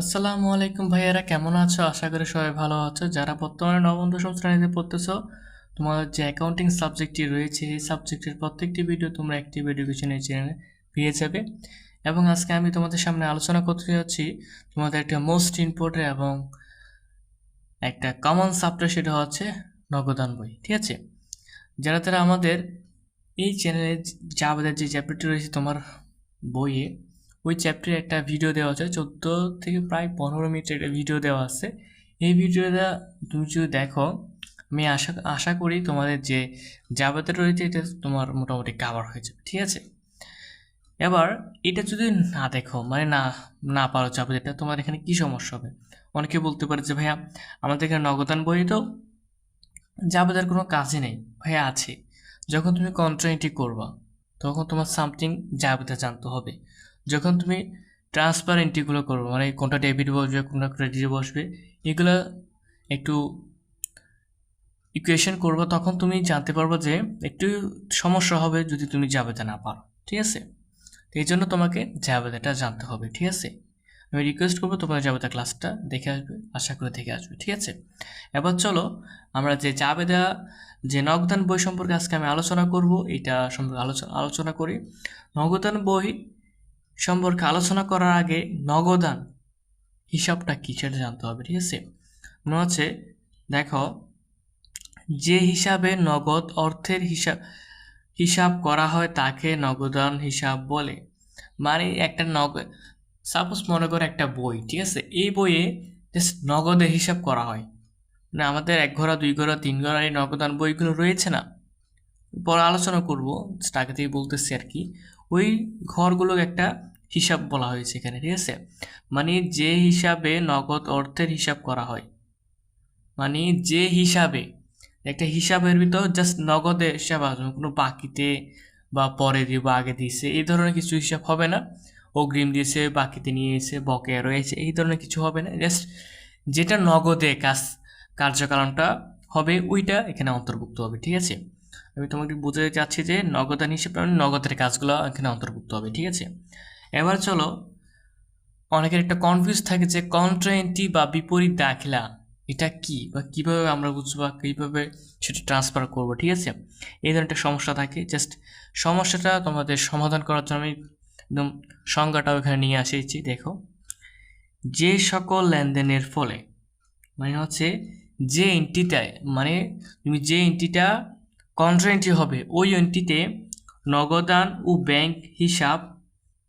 আসসালামু আলাইকুম ভাইয়ারা, কেমন আছো? আশা করি সবাই ভালো আছো। যারা বর্তমানে নবম দশম শ্রেণীতে পড়তেছো, তোমাদের যে অ্যাকাউন্টিং সাবজেক্টটি রয়েছে এই সাবজেক্টের প্রত্যেকটি ভিডিও তোমরা একটি এডুকেশনের চ্যানেলে পেয়ে যাবে। এবং আজকে আমি তোমাদের সামনে আলোচনা করতে যাচ্ছি তোমাদের একটা মোস্ট ইম্পর্টেন্ট এবং একটা কমন সাবজেক্ট সেটা হচ্ছে নগদান বই, ঠিক আছে? যারা তারা আমাদের এই চ্যানেলে জাবেদের যে চ্যাপ্টারটি রয়েছে তোমার বইয়ে ওই চ্যাপ্টারে একটা ভিডিও দেওয়া আছে, চোদ্দ থেকে প্রায় পনেরো মিনিটের একটা ভিডিও দেওয়া আছে। এই ভিডিওটা তুমি যদি দেখো, আমি আশা আশা করি তোমাদের যে যাবতে রয়েছে, এটা তোমার মোটামুটি কাভার হয়ে যাবে, ঠিক আছে? এবার এটা যদি না দেখো মানে না না পারো যাবতীয়টা তোমার এখানে কি সমস্যা হবে? অনেকে বলতে পারে যে, ভাইয়া, আমাদের এখানে নগদান বই তো যাবতের কোনো কাজই নেই, ভাইয়া আছে। যখন তুমি কন্ট্রাইনটি করবা, তখন তোমার সামথিং যাবতে জানতে হবে। যখন তুমি ট্রান্সফার এন্ট্রিগুলো করব মানে কোনটা ডেবিট বসবে, কোনটা ক্রেডিট বসবে, এগুলো একটু ইকুয়েশন করব, তখন তুমি জানতে পারব যে একটু সমস্যা হবে যদি তুমি জাবেদা না পারো, ঠিক আছে? এই জন্য তোমাকে জাবেদাটা জানতে হবে, ঠিক আছে? আমি রিকোয়েস্ট করব তোমার জাবেদা ক্লাসটা দেখে আসবে, আশা করে দেখে আসবে, ঠিক আছে? এবার চলো, আমরা যে জাবেদা, যে নগদান বই সম্পর্কে আজকে আমি আলোচনা করব, এটা সম্পর্কে আলোচনা আলোচনা করি। নগদান বই সম্পর্কে আলোচনা করার আগে নগদান হিসাবটা কী সেটা জানতে হবে, ঠিক আছে? মনে হচ্ছে, দেখো, যে হিসাবে নগদ অর্থের হিসাব হিসাব করা হয় তাকে নগদান হিসাব বলে। মানে একটা নগদ সাপোজ মনে করো একটা বই, ঠিক আছে? এই বইয়ে জাস্ট নগদের হিসাব করা হয়। না আমাদের এক ঘোড়া, দুই ঘোড়া, তিন ঘোড়া এই নগদান বইগুলো রয়েছে না? পরে আলোচনা করব আগে থেকে বলতেছি আর কি। ওই ঘরগুলোকে একটা হিসাব বলা হয়েছে এখানে, ঠিক আছে? মানে যে হিসাবে নগদ অর্থের হিসাব করা হয় মানে যে হিসাবে, একটা হিসাবের ভিতর জাস্ট নগদে হিসাব আসবে কোনো বাকিতে বা পরে দিয়ে বা আগে দিয়েছে, এই ধরনের কিছু হিসাব হবে না। অগ্রিম দিয়েছে, বাকিতে নিয়ে এসে বকেয়া রয়েছে, এই ধরনের কিছু হবে না। জাস্ট যেটা নগদে কাজ, কার্যকারণটা হবে, ওইটা এখানে অন্তর্ভুক্ত হবে, ঠিক আছে? আমি তোমাকে বুঝতে চাচ্ছি যে নগদান হিসেবে নগদের কাজগুলো এখানে অন্তর্ভুক্ত হবে, ঠিক আছে? এবার চলো, অনেকের একটা কনফিউজ থাকে যে কন্ট্রায়েন্টি বা বিপরীত দাখিলা এটা কি বা কীভাবে আমরা বুঝব বা কীভাবে সেটা ট্রান্সফার করব, ঠিক আছে? এই ধরনের একটা সমস্যা থাকে জাস্ট সমস্যাটা তোমাদের সমাধান করার জন্য আমি একদম সংজ্ঞাটাও এখানে নিয়ে আসিয়েছি, দেখো। যে সকল লেনদেনের ফলে মানে হচ্ছে যে এন্ট্রিটায় মানে তুমি যে এন্ট্রিটা কন্ট্রায়েন্টি হবে। ওই এন্ট্রিতে নগদান ও ব্যাংক হিসাব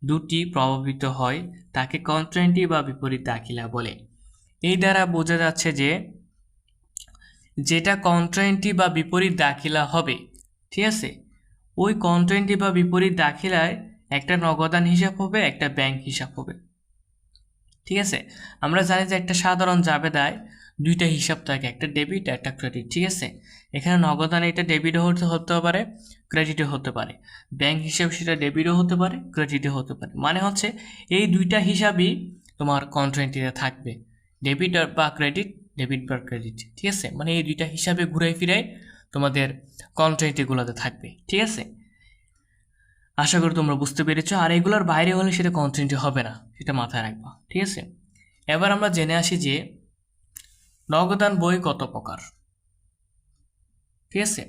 দুটি প্রভাবিত হয়, তাকে কন্ট্রেন্টি বা বিপরীত দাখিলা বলে। এই দ্বারা বোঝা যাচ্ছে যে যেটা কন্ট্রেন্টি বা বিপরীত দাখিলা হবে, ঠিক আছে? ওই কন্ট্রেন্টি বা বিপরীত দাখিলায় একটা নগদান হিসাব হবে, একটা ব্যাংক হিসাব হবে। ঠিক আছে? আমরা জানি যে একটা সাধারণ জাবেদায় দুইটা হিসাব থাকে, একটা ডেবিট একটা ক্রেডিট, ঠিক আছে? এখানে নগদান এটা ডেবিটও হতে হতে পারে ক্রেডিটও হতে পারে। ব্যাংক হিসাব সেটা ডেবিটও হতে পারে ক্রেডিটও হতে পারে। মানে হচ্ছে এই দুইটা হিসাবই তোমার কন্ট্রেন্টিতে থাকবে। ডেবিট বা ক্রেডিট ডেবিট বা ক্রেডিট ঠিক আছে? মানে এই দুইটা হিসাবে ঘুরে ফিরে তোমাদের কন্ট্রেন্টিগুলোতে থাকবে, ঠিক আছে? আশা করি তোমরা বুঝতে পেরেছ। আর এগুলোর বাইরে হলে সেটা কন্ট্রেন্টি হবে না, সেটা মাথায় রাখবা, ঠিক আছে? এবার আমরা জেনে আসি যে নগদান বই কত প্রকার? ঠিক আছে?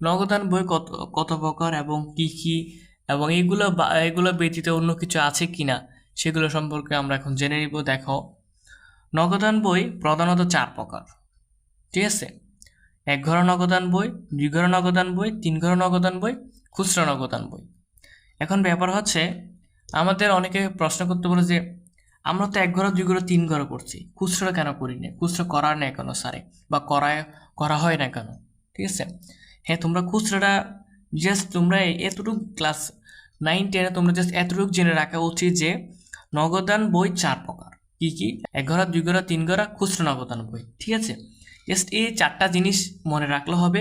নগদান বই কত কত প্রকার এবং কি কি এবং এইগুলো এগুলো ব্যতীত অন্য কিছু আছে কি না সেগুলো সম্পর্কে আমরা এখন জেনে নিব, দেখো। নগদান বই প্রধানত চার প্রকার, ঠিক আছে? এক ঘর নগদান বই, দুই ঘর নগদান বই, তিন ঘর নগদান বই, খুচরা নগদান বই। এখন ব্যাপার হচ্ছে, আমাদের অনেকে প্রশ্ন করতে বলে যে, আমরা তো এক ঘর, দুই ঘর, তিন ঘর করছি, খুচরা কেন করি না? খুচরা করার নেই কেন, স্যারে? বা করায়, করা হয় না কেন? ঠিক আছে? হ্যাঁ তোমরা খুচরাটা জাস্ট তোমরা এতটুকু ক্লাস নাইন টেনে তোমরা জাস্ট এতটুকু জেনে রাখা উচিত যে নগদান বই চার প্রকার। কি কি? এক ঘরা দুই ঘরা তিন ঘরা খুচরা নগদান বই, ঠিক আছে? জাস্ট এই চারটা জিনিস মনে রাখলে হবে,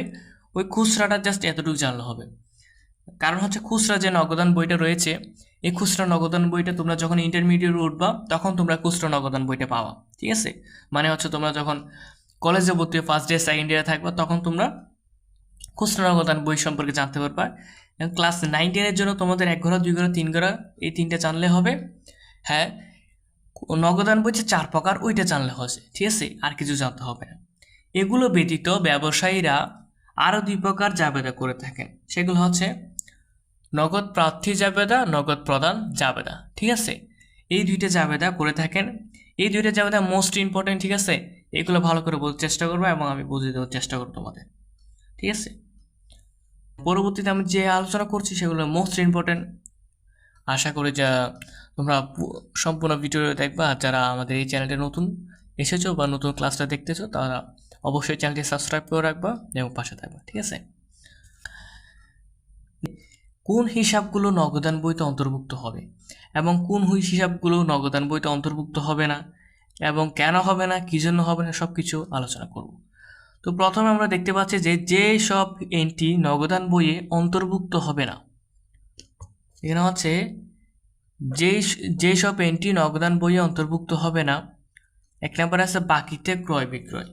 ওই খুচরাটা জাস্ট এতটুকু জানলে হবে। কারণ হচ্ছে খুচরা যে নগদান বইটা রয়েছে, এই খুচরা নগদান বইটা তোমরা যখন ইন্টারমিডিয়েট উঠবা, তখন তোমরা খুচরা নগদান বইটা পাওয়া ঠিক আছে? মানে হচ্ছে তোমরা যখন কলেজে ভর্তি ফার্স্ট ডে সেকেন্ড ইয়ারে থাকবে তখন তোমরা খুচরা নগদান বই সম্পর্কে জানতে পারবা। এবং ক্লাস নাইন টেনের জন্য তোমাদের এক ঘোড়া দুই ঘোড়া তিন ঘোড়া এই তিনটা জানলে হবে। হ্যাঁ নগদান বইছে চার প্রকার ওইটা জানলে হচ্ছে ঠিক আছে? আর কিছু জানতে হবে না। এগুলো ব্যতীত ব্যবসায়ীরা আরও দুই প্রকার জাবেদা করে থাকেন। সেগুলো হচ্ছে নগদ প্রার্থী জাবেদা নগদ প্রদান জাবেদা ঠিক আছে? এই দুইটা জাবেদা করে থাকেন। এই দুইটা জাবেদা মোস্ট ইম্পর্টেন্ট ঠিক আছে? এগুলো ভালো করে বলতে চেষ্টা করব এবং আমি বুঝিয়ে দেওয়ার চেষ্টা করব তোমাদের, ঠিক আছে? পরবর্তীতে আমি যে আলোচনা করছি সেগুলো মোস্ট ইম্পর্টেন্ট আশা করি যা তোমরা সম্পূর্ণ ভিডিও দেখবা। যারা আমাদের এই চ্যানেলটা নতুন এসেছ বা নতুন ক্লাসটা দেখতেছো, তারা অবশ্যই চ্যানেলটি সাবস্ক্রাইব করে রাখবা এবং পাশে থাকবা, ঠিক আছে? কোন হিসাবগুলো নগদান বইতে অন্তর্ভুক্ত হবে? এবং কোন হুই হিসাবগুলো নগদান বইতে অন্তর্ভুক্ত হবে না এবং কেন হবে না, কী জন্য হবে না সব কিছু আলোচনা করব। তো প্রথমে আমরা দেখতে পাচ্ছি যে যে সব এন্ট্রি নগদান বইয়ে অন্তর্ভুক্ত হবে না, এখানে হচ্ছে যে যে সব এন্ট্রি নগদান বইয়ে অন্তর্ভুক্ত হবে না, এক নম্বর আছে বাকিতে ক্রয় বিক্রয়।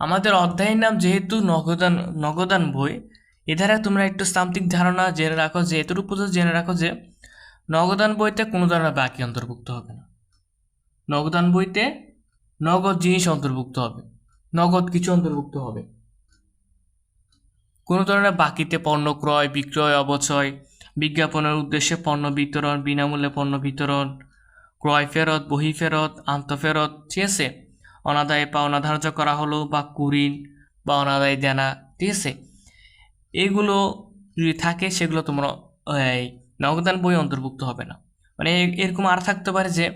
আমাদের অধ্যায়ের নাম যেহেতু নগদান নগদান বই, এ ধারা তোমরা একটু সামথিক ধারণা জেনে রাখো যে, এতটুকু জেনে রাখো যে নগদান বইতে কোনো ধরনের বাকি অন্তর্ভুক্ত হবে না। নগদান বইতে নগদ জিনিস অন্তর্ভুক্ত হবে, নগদ কিছু অন্তর্ভুক্ত হবে। কোনো ধরনের বাকিতে পণ্য ক্রয়, বিক্রয়, অবচয়, বিজ্ঞাপনের উদ্দেশ্যে পণ্য বিতরণ, বিনামূল্যে পণ্য বিতরণ, ক্রয় ফেরত, বহি ফেরত আন্তঃফেরত ঠিক আছে? অনাদায়ে পাওনা ধার্য করা হলো বা কুরিন বা অনাদায় দেনা, ঠিক আছে? এগুলো যদি থাকে, সেগুলো তোমরা নগদান বই অন্তর্ভুক্ত হবে না। মানে এরকম আর থাকতে পারে যে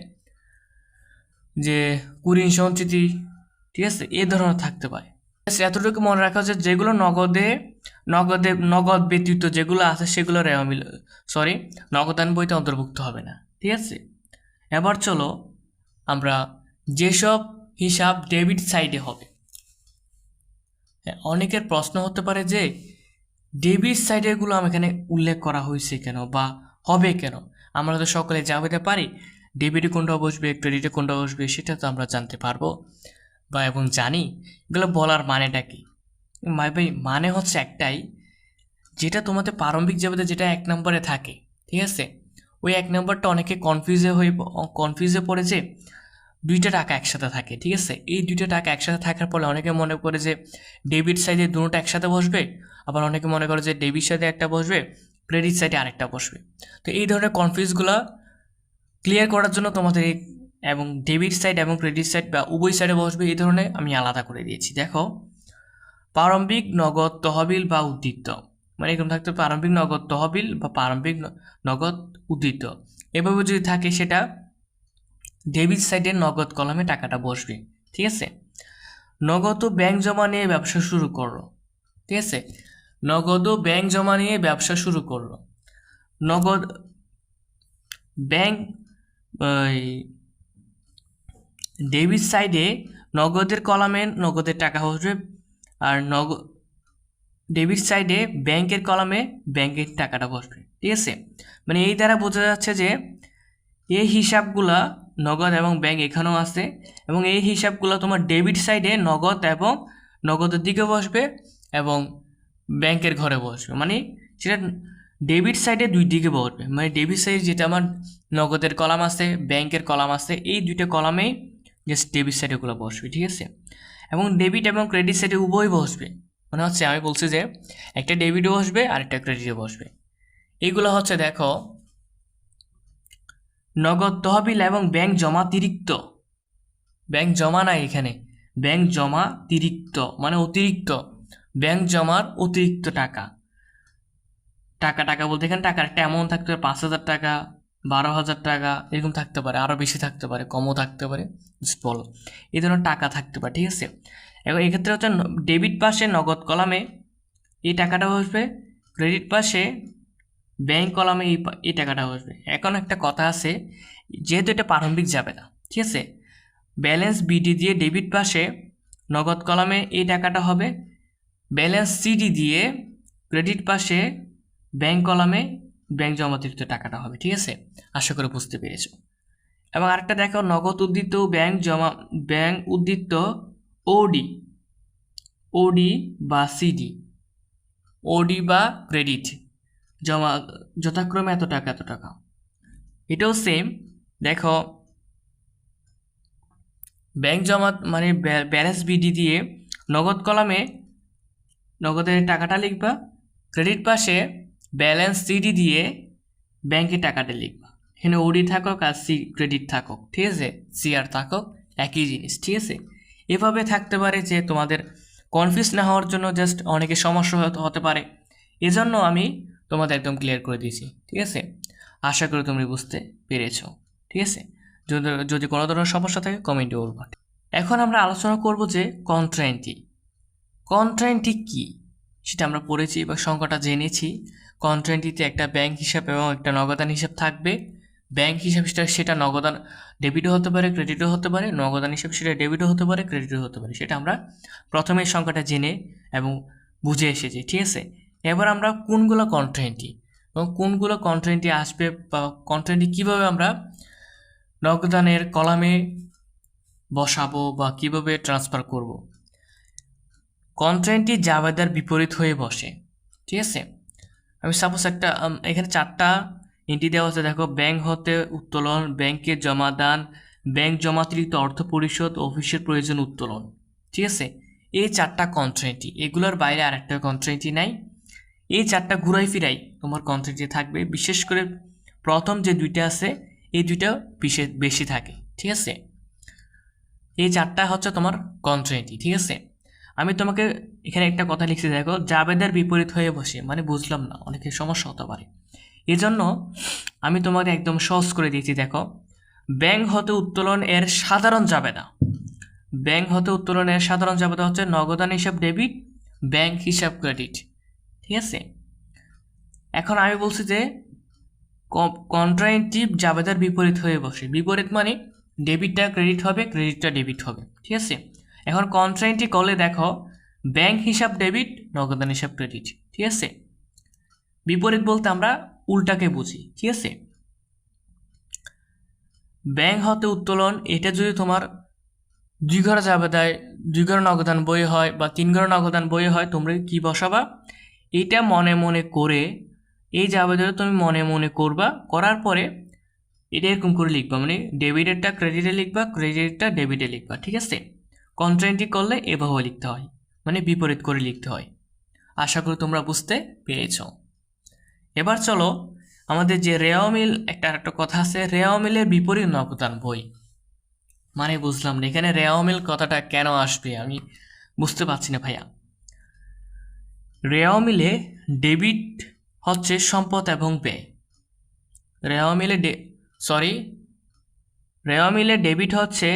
যে কুরিন সঞ্চিতি ঠিক আছে এ ধরনের থাকতে পারে। এতটুকু মনে রাখা হচ্ছে যেগুলো নগদে নগদে নগদ ব্যতীত যেগুলো আছে সেগুলো রেওয়ামিল সরি নগদান বইতে অন্তর্ভুক্ত হবে না। ঠিক আছে? এবার চলো আমরা যেসব হিসাব ডেবিট সাইডে হবে। হ্যাঁ, অনেকের প্রশ্ন হতে পারে যে ডেবিট সাইডেরগুলো আমি এখানে উল্লেখ করা হয়েছে কেন বা হবে কেন? আমরা তো সকলে জানতে পারি ডেবিটে কোনটা বসবে, ক্রেডিটে কোনটা বসবে, সেটা তো আমরা জানতে পারব বা এবং জানি। এগুলো বলার মানেটা কি? ভাই মানে হচ্ছে একটাই, যেটা তোমাদের প্রারম্ভিক জাবেদা যেটা এক নম্বরে থাকে, ঠিক আছে? ওই এক নম্বরটা অনেকে কনফিউজে হয়ে কনফিউজে পড়েছে দুইটা টাকা একসাথে থাকে, ঠিক আছে? এই দুইটা টাকা একসাথে থাকার ফলে অনেকে মনে করে যে ডেবিট সাইডে দুটোটা একসাথে বসবে, আবার অনেকে মনে করে যে ডেবিট সাইডে একটা বসবে ক্রেডিট সাইডে আরেকটা বসবে। তো এই ধরনের কনফিউজগুলো ক্লিয়ার করার জন্য তোমাদের এবং ডেবিট সাইড এবং ক্রেডিট সাইড বা উভয় সাইডে বসবে, এই ধরনের আমি আলাদা করে দিয়েছি। দেখো, প্রারম্ভিক নগদ তহবিল বা উদ্দীপ্ত মানে এরকম থাকতে পারে প্রারম্ভিক নগদ তহবিল বা প্রারম্ভিক নগদ উদ্দীপ্ত এভাবে যদি থাকে সেটা ডেবিট সাইডে নগদ কলমে টাকাটা বসবে, ঠিক আছে? নগদ ও ব্যাংক জমা নিয়ে ব্যবসা শুরু করল, ঠিক আছে? নগদ ও ব্যাংক জমা নিয়ে ব্যবসা শুরু করল। নগদ ব্যাংক ডেবিট সাইডে নগদের কলামে নগদের টাকা বসবে আর নগ, ডেবিট সাইডে ব্যাংকের কলামে ব্যাংকের টাকাটা বসবে, ঠিক আছে? মানে এই দ্বারা বোঝা যাচ্ছে যে এই হিসাবগুলা নগদ এবং ব্যাংক এখানেও আছে। এবং এই হিসাবগুলো তোমার ডেবিট সাইডে নগদ এবং নগদের দিকে বসবে এবং ব্যাংকের ঘরে বসবে। মানে সেটা ডেবিট সাইডে দুই দিকে বসবে। মানে ডেবিট সাইড যেটা আমার নগদের কলাম আছে, ব্যাংকের কলাম আছে, এই দুইটা কলামেই জাস্ট ডেবিট সাইডেগুলো বসবে, ঠিক আছে? এবং ডেবিট এবং ক্রেডিট সাইডে উভয় বসবে। মানে হচ্ছে আমি বলছি যে একটা ডেবিটও বসবে আর একটা ক্রেডিটও বসবে। এইগুলো হচ্ছে দেখো নগদ তহবিল এবং ব্যাংক জমা তিরিক্ত। ব্যাংক জমা নাই এখানে। ব্যাংক জমা তিরিক্ত মানে অতিরিক্ত। ব্যাংক জমার অতিরিক্ত টাকা। টাকা টাকা বলতে এখানে টাকার একটা অ্যামাউন্ট থাকতে পারে পাঁচ হাজার টাকা, বারো হাজার টাকা, এরকম থাকতে পারে আরও বেশি থাকতে পারে, কমও থাকতে পারে বলো। এই ধরনের টাকা থাকতে পারে, ঠিক আছে? এবং এক্ষেত্রে হচ্ছে ডেবিট পাশে নগদ কলামে এই টাকাটা বসবে ক্রেডিট পাশে ব্যাংক কলামে এই এই টাকাটা বসবে। এখন একটা কথা আছে, যেহেতু এটা প্রারম্ভিক যাবে না ঠিক আছে? ব্যালেন্স বিডি দিয়ে ডেবিট পাশে নগদ কলামে এই টাকাটা হবে। ব্যালেন্স সিডি দিয়ে ক্রেডিট পাশে ব্যাংক কলামে ব্যাংক জমাতিরিক্ত টাকাটা হবে, ঠিক আছে? আশা করে বুঝতে পেরেছ। এবং আরেকটা দেখো, নগদ উদ্দীপ্ত ব্যাংক জমা ব্যাংক উদ্দীপ্ত ওডি ওডি বা সিডি ওডি বা ক্রেডিট জমা, যথাক্রমে এত টাকা এত টাকা। এটাও সেম দেখো ব্যাংক জমা মানে ব্যালেন্স বিডি দিয়ে নগদ কলামে নগদের টাকাটা লিখবা ক্রেডিট পাশে ব্যালেন্স সিডি দিয়ে ব্যাংকে টাকাটা লিখবা। এখানে ওডি থাকুক আর সি ক্রেডিট থাকুক, ঠিক আছে? সি আর থাকুক, একই জিনিস, ঠিক আছে? এভাবে থাকতে পারে যে তোমাদের কনফিউজ না হওয়ার জন্য জাস্ট অনেকে সমস্যা হতে হতে পারে। এজন্য আমি তোমাদের একদম ক্লিয়ার করে দিয়েছি, ঠিক আছে? আশা করি তুমি বুঝতে পেরেছ, ঠিক আছে? যদি কোনো ধরনের সমস্যা থাকে কমেন্টে বলব। এখন আমরা আলোচনা করব যে কন্ট্রেন্টি কন্ট্রেন্টি কি? সেটা আমরা পড়েছি বা সংখ্যাটা জেনেছি। কন্ট্রেন্টিতে একটা ব্যাংক হিসাব এবং একটা নগদান হিসাব থাকবে। ব্যাংক হিসাব সেটা সেটা নগদান ডেবিটও হতে পারে ক্রেডিটও হতে পারে, নগদান হিসাব সেটা ডেবিটও হতে পারে ক্রেডিটও হতে পারে। সেটা আমরা প্রথমে সংখ্যাটা জেনে এবং বুঝে এসেছি, ঠিক আছে? এবার আমরা কোনগুলো কন্ট্রেন্টি এবং কোনগুলো কন্ট্রেন্টি আসবে বা কন্ট্রেন্টি কীভাবে আমরা নগদানের কলামে বসাবো বা কীভাবে ট্রান্সফার করব? কন্ট্রেন্টটি জাবেদার বিপরীত হয়ে বসে, ঠিক আছে? আমি সাপোজ একটা এখানে চারটা এন্ট্রি দেওয়া আছে। দেখো ব্যাংক হতে উত্তোলন ব্যাংকে জমাদান ব্যাংক জমাতিরিক্ত অর্থ পরিশোধ, অফিসের প্রয়োজন উত্তোলন, ঠিক আছে? এই চারটা কন্ট্রেন্টি এগুলোর বাইরে আরেকটা কন্ট্রেন্টি নাই। এই চারটা ঘুরাই ফিরাই তোমার কন্ট্রেন্টে থাকবে। বিশেষ করে প্রথম যে দুইটা আছে, এই দুইটা বিশেষ বেশি থাকে, ঠিক আছে? এই চারটা হচ্ছে তোমার কন্ট্রেন্টি ঠিক আছে? আমি তোমাকে এখানে একটা কথা লিখছি, দেখো, জাবেদের বিপরীত হয়ে বসে মানে বুঝলাম না, অনেকের সমস্যা হতে পারে। এই জন্য আমি তোমাকে একদম সহজ করে দিয়েছি, দেখো ব্যাংক হতে উত্তোলন এর সাধারণ জাবেদা। ব্যাংক হতে উত্তোলন এর সাধারণ জাবেদা হচ্ছে নগদান হিসাব ডেবিট, ব্যাংক হিসাব ক্রেডিট। ঠিক আছে? এখন আমি বলছি যে কন্ট্রাইন্টিভ জাবেদার বিপরীত হয়ে বসে। বিপরীত মানে ডেবিটটা ক্রেডিট হবে ক্রেডিটটা ডেবিট হবে। ঠিক আছে? এখন কন্ট্রাইন্টি কলে দেখো ব্যাংক হিসাব ডেবিট নগদান হিসাব ক্রেডিট ঠিক আছে? বিপরীত বলতে আমরা উল্টাকে বুঝি। ঠিক আছে? ব্যাংক হতে উত্তোলন, এটা যদি তোমার দুই ঘর জাবেদায় দুই ঘর নগদান বই হয় বা তিন ঘর নগদান বই হয়, তোমরা কি বসাবা? এটা মনে মনে করে, এই জাবেদাটা তুমি মনে মনে করবা, করার পরে এটা এরকম করে লিখবা মানে ডেবিটেরটা ক্রেডিটে লিখবা ক্রেডিটটা ডেবিটে লিখবা, ঠিক আছে? কন্ট্রেন্টি করলে এভাবে লিখতে হয় মানে বিপরীত করে লিখতে হয়। আশা করি তোমরা বুঝতে পেরেছ। এবার চলো, আমাদের যে রেওয়া মিল, একটা একটা কথা আছে, রেওয়া মিলের বিপরীত নগদান বই। মানে বুঝলাম না, এখানে রেওয়া মিল কথাটা কেন আসবে আমি বুঝতে পারছি না ভাইয়া। রেওয়া মিলে ডেবিট হচ্ছে সম্পদ এবং ব্যয় রেওয়া মিলে ডে সরি রেওয়া মিলে ডেবিট হচ্ছে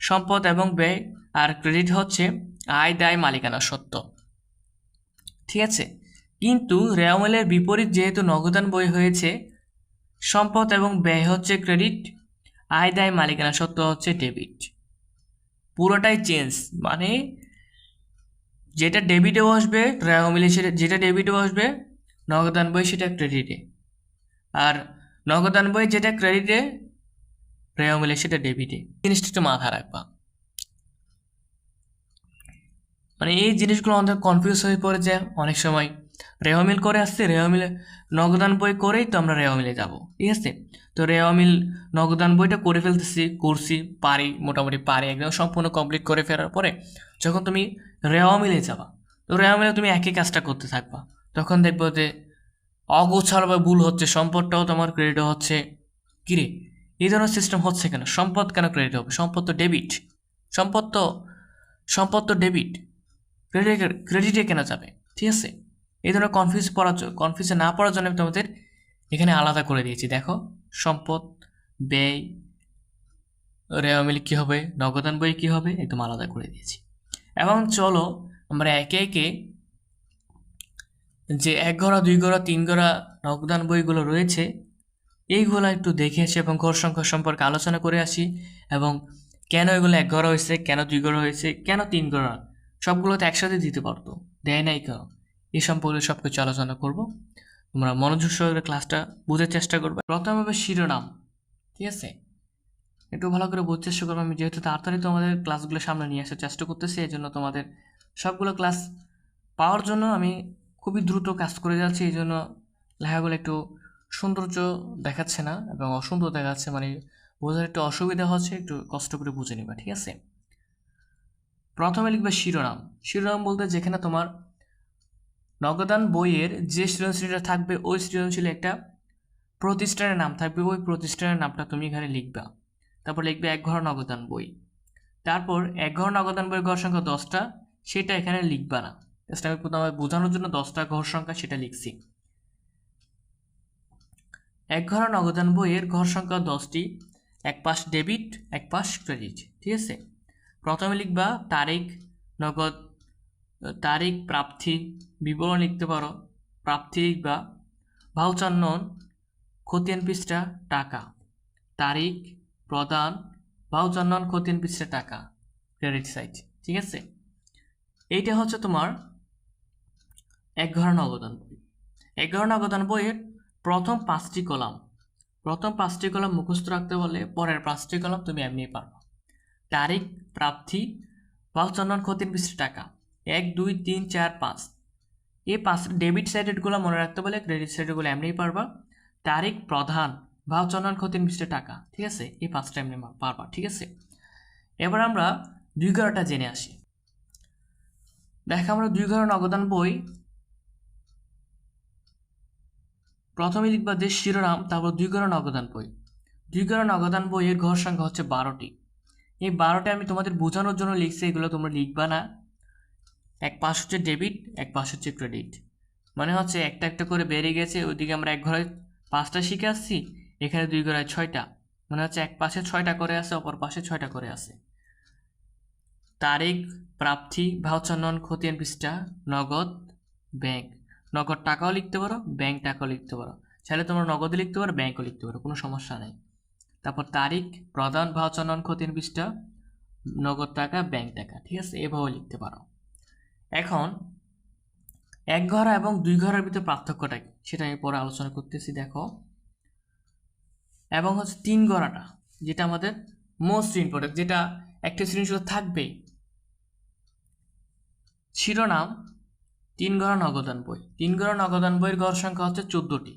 সম্পদ এবং ব্যয় আর ক্রেডিট হচ্ছে আয়, দায়, মালিকানা সত্ত্ব ঠিক আছে? কিন্তু রেওয়ামিলের বিপরীত যেহেতু নগদান বই হয়েছে, সম্পদ এবং ব্যয় হচ্ছে ক্রেডিট আয়, দায়, মালিকানা সত্ত্ব হচ্ছে ডেবিট পুরোটাই চেঞ্জ মানে যেটা ডেবিটেও আসবে রেওয়ামিলে সেটা, যেটা ডেবিটেও আসবে নগদান বই সেটা ক্রেডিটে আর নগদান বই যেটা ক্রেডিটে রেওয়ামিলে সেটা ডেবিটে জিনিসটা একটু মাথা রাখবা। মানে এই জিনিসগুলো আমাদের কনফিউজ হয়ে পড়ে যে অনেক সময় রেওয়ামিল করে আসছে রেওয়ামিলে নগদান বই করেই তো আমরা রেওয়ামিলে যাব, ঠিক আছে? তো রেওয়ামিল নগদান বইটা করে ফেলতেছি, করছি, পারি, মোটামুটি পারি, একদম সম্পূর্ণ কমপ্লিট করে ফেরার পরে যখন তুমি রেওয়ামিলে যাবা, তো রেওয়ামিলে তুমি একই কাজটা করতে থাকবা। তখন দেখব যে অগোছাল বা ভুল হচ্ছে, সম্পদটাও তোমার ক্রেডিট হচ্ছে। কিরে এই ধরনের সিস্টেম হচ্ছে কেন? সম্পদ কেন ক্রেডিট হবে? সম্পদ তো ডেবিট সম্পদ তো সম্পদ তো ডেবিট ক্রেডিটে ক্রেডিটে কেনা যাবে? ঠিক আছে? এই ধরনের কনফিউজ পড়ার জন্য কনফিউজে না পড়ার জন্য আমি তোমাদের এখানে আলাদা করে দিয়েছি। দেখো, সম্পদ, ব্যয় রেওয়া মিলে কী হবে? নগদান বই কী হবে? একদম আলাদা করে দিয়েছি। এবং চলো আমরা একে একে যে এক ঘোড়া, দুই ঘোড়া, তিন ঘোড়া নগদান বইগুলো রয়েছে, এইগুলো একটু দেখে আসি এবং ঘর সংখ্যা সম্পর্কে আলোচনা করে আসি এবং কেন এগুলো এক ঘোড়া হয়েছে, কেন দুই ঘোড়া হয়েছে, কেন তিন ঘোড়া, সবগুলো তো একসাথে দিতে পারতো, দেয় নাই কেন এই সম্পর্কে সব কিছু আলোচনা করব। তোমরা মনোযোগ সহকারে ক্লাসটা বোঝার চেষ্টা করবে। প্রথমে হবে শিরোনাম, ঠিক আছে? একটু ভালো করে বোঝার চেষ্টা করব। আমি যেহেতু তাড়াতাড়ি তোমাদের ক্লাসগুলো সামনে নিয়ে আসার চেষ্টা করতেছি এই জন্য তোমাদের সবগুলো ক্লাস পাওয়ার জন্য আমি খুবই দ্রুত কাজ করে যাচ্ছি এই জন্য লেখাগুলো একটু সৌন্দর্য দেখাচ্ছে না এবং অসুন্দর দেখাচ্ছে মানে বোঝার একটু অসুবিধা হচ্ছে, একটু কষ্ট করে বুঝে নেবা, ঠিক আছে? প্রথমে লিখবে শিরোনাম। শিরোনাম বলতে যেখানে তোমার নগদান বইয়ের যে সৃজনশীলটা থাকবে, ওই সৃজনশীল একটা প্রতিষ্ঠানের নাম থাকবে, ওই প্রতিষ্ঠানের নামটা তুমি এখানে লিখবা। তারপর লিখবে এক ঘর নগদান বই। তারপর এক ঘর নগদান বইয়ের ঘর সংখ্যা দশটা, সেটা এখানে লিখবা না। জাস্ট আমি প্রথমে বোঝানোর জন্য দশটা ঘর সংখ্যা সেটা লিখছি। এক ঘর নগদান বইয়ের ঘর সংখ্যা দশটি, এক পাশ ডেবিট, এক পাশ ক্রেডিট, ঠিক আছে? প্রথমে লিখবা তারিখ, নগদ, তারিখ, প্রাপ্তি, বিবরণ লিখতে পারো। প্রাপ্তি লিখবা, ভাউচার নন, খতিয়ান পৃষ্ঠা, টাকা। তারিখ প্রদান ভাউচার নন খতিয়ান পৃষ্ঠা টাকা ক্রেডিট সাইট ঠিক আছে? এইটা হচ্ছে তোমার এক ঘর নগদান বই। এক ঘর নগদান বইয়ের প্রথম পাঁচটি কলাম। প্রথম পাঁচটি কলাম মুখস্থ রাখতে বলে পরের পাঁচটি কলাম তুমি এমনি পারবে। তারিখ, প্রাপ্তি ভাউচার ক্ষতির পৃষ্ঠে টাকা। এক, দুই, তিন, চার, পাঁচ। এই পাঁচ ডেবিট সাইডেডগুলো মনে রাখতে বলে ক্রেডিট সাইডেডগুলো এমনিই পারবা। তারিখ, প্রধান ভাউচার ক্ষতির পৃষ্ঠে টাকা, ঠিক আছে? এই পাঁচটা এমনি পারবা ঠিক আছে? এবার আমরা দুই ঘরটা জেনে আসি। দেখো, আমরা দুই ঘর নগদান বই প্রথমে লিখবা যে শিরোনাম, তারপর দুই ঘর নগদান বই। দুই ঘর নগদান বইয়ের ঘর সংখ্যা হচ্ছে বারোটি। এই বারোটা আমি তোমাদের বোঝানোর জন্য লিখছি, এগুলো তোমরা লিখবা না। এক পাশ হচ্ছে ডেবিট, এক পাশ হচ্ছে ক্রেডিট। মানে হচ্ছে একটা একটা করে বেড়ে গেছে, ওইদিকে আমরা এক ঘরে পাঁচটা শিখে আসছি এখানে দুই ঘরে ছয়টা। মানে হচ্ছে এক পাশে ছয়টা করে আছে, অপর পাশে ছয়টা করে আছে। তারিখ, প্রাপ্তি ভাউচার নন খতিয়ান পৃষ্ঠা, নগদ, ব্যাংক। নগদ টাকাও লিখতে পারো, ব্যাংক টাকাও লিখতে পারো। চাইলে তোমরা নগদে লিখতে পারো, ব্যাংকও লিখতে পারো, কোনো সমস্যা নেই। তারপর তারিখ প্রধান ভাউচার নন খতিয়ান পৃষ্ঠা, নগদ টাকা, ব্যাংক টাকা, ঠিক আছে? এভাবে লিখতে পারো। এখন, এক ঘর এবং দুই ঘরের ভিতরে পার্থক্যটা কি? সেটা আমি পরে আলোচনা করতেছি, দেখো। এবং হচ্ছে তিন গড়াটা যেটা আমাদের মোস্ট ইম্পর্টেন্ট যেটা একটা শ্রেণি থাকবেই। শিরোনাম, তিন গড়া নগদান বই। তিন গড়া নগদান বইয়ের গড় সংখ্যা হচ্ছে চোদ্দটি।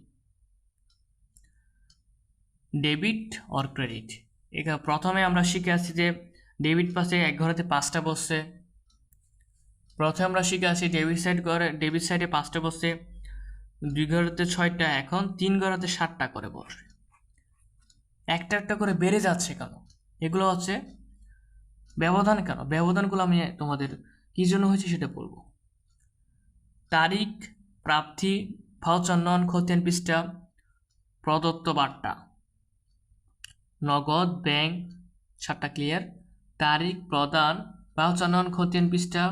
ডেবিট অর ক্রেডিট এখানে প্রথমে আমরা শিখে আসছি যে ডেবিট পাশে এক ঘরেতে পাঁচটা বসছে। প্রথমে আমরা শিখে আসি ডেবিট সাইড ঘরে ডেবিট সাইডে পাঁচটা বসছে। দুই ঘরেতে ছয়টা, এখন তিন ঘরেতে সাতটা করে বসে। একটা একটা করে বেড়ে যাচ্ছে কেন? এগুলো হচ্ছে ব্যবধান কেন? ব্যবধানগুলো আমি তোমাদের কী জন্য হয়েছে সেটা বলব। তারিখ, প্রাপ্তি ভাউচন্দন খতিয়ান পৃষ্ঠা, প্রদত্ত বার্তা। নগদ, ব্যাংক সাতটা ক্লিয়ার তারিখ, প্রদান ভাউচন্দন খতিয়ান পৃষ্ঠা,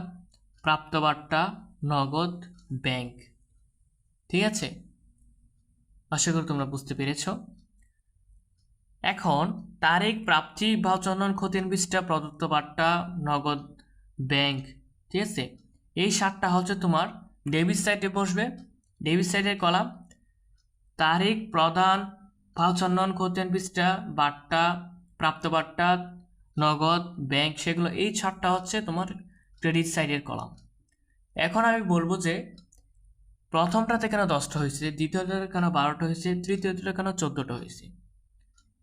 প্রাপ্ত বার্তা, নগদ, ব্যাংক। ঠিক আছে? আশা করি তোমরা বুঝতে পেরেছ। এখন তারিখ, প্রাপ্তি ভাউচন্দন খতিয়ান পৃষ্ঠা, প্রদত্ত বার্তা, নগদ ব্যাংক, ঠিক আছে? এই সাতটা হচ্ছে তোমার ডেবিট সাইডে বসবে। ডেবিট সাইডের কলাম তারিখ, প্রদান ভাউচন্দন খতিয়ান পৃষ্ঠা, বার্তা, প্রাপ্ত বার্তা, নগদ ব্যাংক, সেগুলো এই ছাড়টা হচ্ছে তোমার ক্রেডিট সাইডের কলাম এখন আমি বলব যে প্রথমটাতে কেন দশটা হয়েছে, দ্বিতীয়টাতে কেন বারোটা হয়েছে, তৃতীয়টাতে কেন চোদ্দোটা হয়েছে?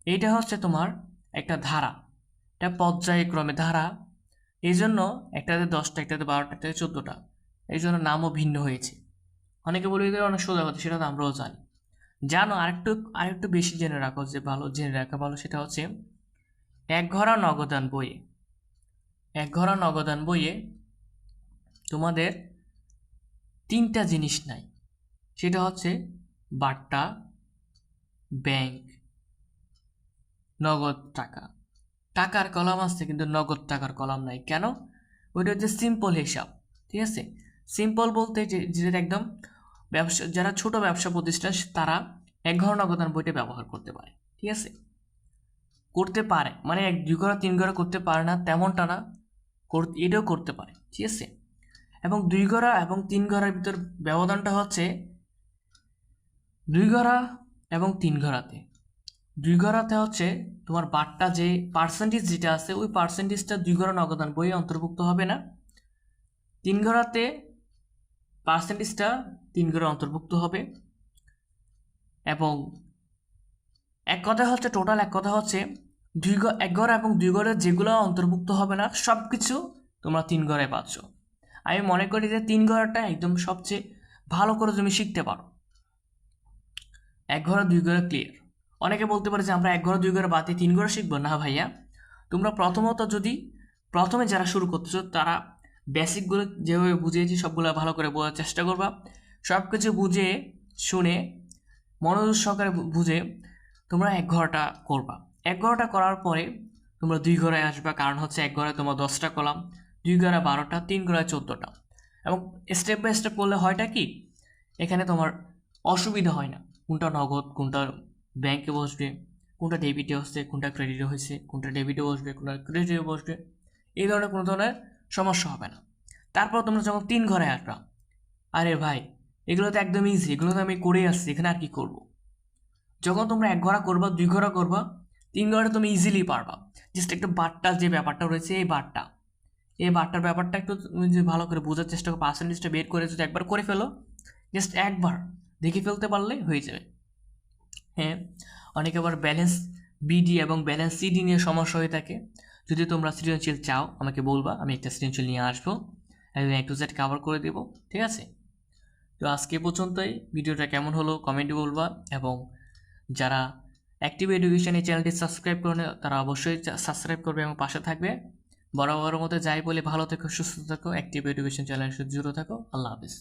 এইটা হচ্ছে তোমার একটা ধারা। এটা পর্যায়ক্রমে ধারা। এই জন্য একটাতে দশটা, একটাতে বারোটা, একটাতে চোদ্দোটা। এই জন্য নামও ভিন্ন হয়েছে। অনেকে বলে অনেক সোজা কথা, সেটা তো আমরাও জানি। জানো, আরেকটু আরেকটু বেশি জেনে রাখো যে ভালো, জেনে রাখা ভালো সেটা হচ্ছে এক ঘরা নগদান বইয়ে, এক ঘরা নগদান বইয়ে তোমাদের তিনটা জিনিস নাই। সেটা হচ্ছে বাট্টা ব্যাংক নগদ টাকা। টাকার কলাম আসছে কিন্তু নগদ টাকার কলাম নাই। কেন? ওইটা হচ্ছে সিম্পল হিসাব, ঠিক আছে? সিম্পল বলতে যেটা একদম ব্যবসা, যারা ছোট ব্যবসা প্রতিষ্ঠান, তারা এক ঘর নগদান বইটা ব্যবহার করতে পারে, ঠিক আছে? করতে পারে মানে এক, দুই ঘর, তিন ঘর করতে পারে না, তেমনটা না এটাও করতে পারে, ঠিক আছে? এবং দুই ঘরা এবং তিন ঘরের ভিতর ব্যবধানটা হচ্ছে দুই ঘরা এবং তিন ঘরাতে। দুই ঘরাতে হচ্ছে তোমার বারটা যে পার্সেন্টেজ যেটা আছে, ওই পার্সেন্টেজটা দুই ঘরা নগদান, বইয়ে অন্তর্ভুক্ত হবে না। তিন ঘরাতে পার্সেন্টেজটা তিন ঘরে অন্তর্ভুক্ত হবে। এবং এক কথা হচ্ছে টোটাল এক কথা হচ্ছে দুই এক ঘর এবং দুই ঘরে যেগুলো অন্তর্ভুক্ত হবে না সব কিছু তোমরা তিন ঘরে পাচ্ছ। আমি মনে করি যে তিন ঘরটা একদম সবচেয়ে ভালো করে তুমি শিখতে পারো। এক ঘরে দুই ঘরে ক্লিয়ার অনেকে বলতে পারে যে আমরা এক ঘরে দুই ঘরে দিয়ে তিন ঘরে শিখব। না ভাইয়া, তোমরা প্রথমত যদি প্রথমে যারা শুরু করতেছো, তারা বেসিকগুলো যেভাবে বুঝিয়েছি সবগুলো ভালো করে বোঝার চেষ্টা করবা। সব কিছু বুঝে, শুনে, মনোযোগ সহকারে বুঝে তোমরা এক ঘরটা করবা। এক ঘরটা করার পরে তোমরা দুই ঘরে আসবা। কারণ হচ্ছে এক ঘরে তোমার দশটা কলাম, দুই ঘরে বারোটা, তিন ঘরে চোদ্দোটা। এবং স্টেপ বাই স্টেপ করলে হয়টা কি? এখানে তোমার অসুবিধা হয় না। কোনটা নগদ, কোনটা ব্যাংকে বসবে, কোনটা ডেবিটে হচ্ছে, কোনটা ক্রেডিটে হয়েছে, কোনটা ডেবিটে বসবে, কোনটা ক্রেডিটে বসবে, এই ধরনের কোনো ধরনের সমস্যা হবে না। তারপর তোমরা যখন তিন ঘরে আসবা, আরে ভাই, এগুলো তো একদম ইজি এগুলো তো আমি করে আসছি, এখানে আর কি করব? যখন তোমরা এক ঘোড়া করবা, দুই ঘোড়া করবা, তিন ঘোড়া তুমি ইজিলি পারবা। জাস্ট একটু বারটার যে ব্যাপারটা রয়েছে, এই বারটা এই বারটার ব্যাপারটা একটু তুমি যদি ভালো করে বোঝার চেষ্টা করো পার্সেন্টেজটা বের করে যদি একবার করে ফেলো জাস্ট একবার দেখে ফেলতে পারলে হয়ে যাবে। হ্যাঁ অনেকে আবার ব্যালেন্স বিডি এবং ব্যালেন্স সিডি নিয়ে সমস্যা হয়ে থাকে। যদি তোমরা সৃজনশীল চাও, আমাকে বলবা, আমি একটা সৃজনশীল নিয়ে আসব। একদম একটু সেট কাভার করে দেবো, ঠিক আছে? তো আজকে পর্যন্তই। ভিডিওটা কেমন হলো কমেন্টে বলবা এবং যারা অ্যাক্টিভ এডুকেশন এই চ্যানেলটি সাবস্ক্রাইব করে তারা অবশ্যই সাবস্ক্রাইব করবে এবং পাশে থাকবে। বড় মতো যাই বলে ভালো থেকো, সুস্থ থাকো অ্যাক্টিভ এডুকেশন চ্যানেলের সাথে জুড়ে থাকো। আল্লাহ হাফিজ।